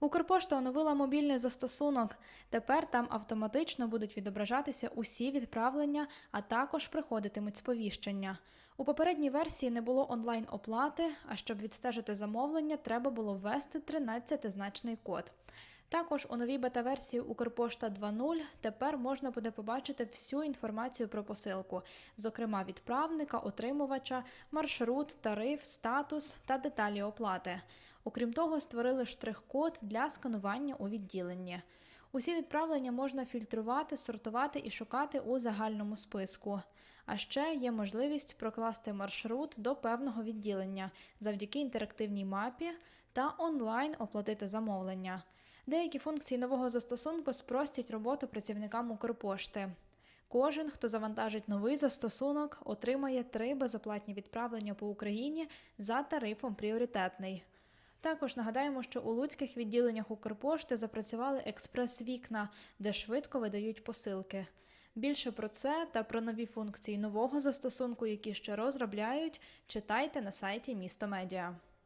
Укрпошта оновила мобільний застосунок. Тепер там автоматично будуть відображатися усі відправлення, а також приходитимуть сповіщення. У попередній версії не було онлайн оплати, а щоб відстежити замовлення, треба було ввести 13-значний код. Також у новій бета-версії Укрпошта 2.0 тепер можна буде побачити всю інформацію про посилку, зокрема відправника, отримувача, маршрут, тариф, статус та деталі оплати. Окрім того, створили штрих-код для сканування у відділенні. Усі відправлення можна фільтрувати, сортувати і шукати у загальному списку. А ще є можливість прокласти маршрут до певного відділення завдяки інтерактивній мапі та онлайн оплатити замовлення. Деякі функції нового застосунку спростять роботу працівникам Укрпошти. Кожен, хто завантажить новий застосунок, отримає три безоплатні відправлення по Україні за тарифом пріоритетний. Також нагадаємо, що у луцьких відділеннях Укрпошти запрацювали експрес-вікна, де швидко видають посилки. Більше про це та про нові функції нового застосунку, які ще розробляють, читайте на сайті Місто Медіа.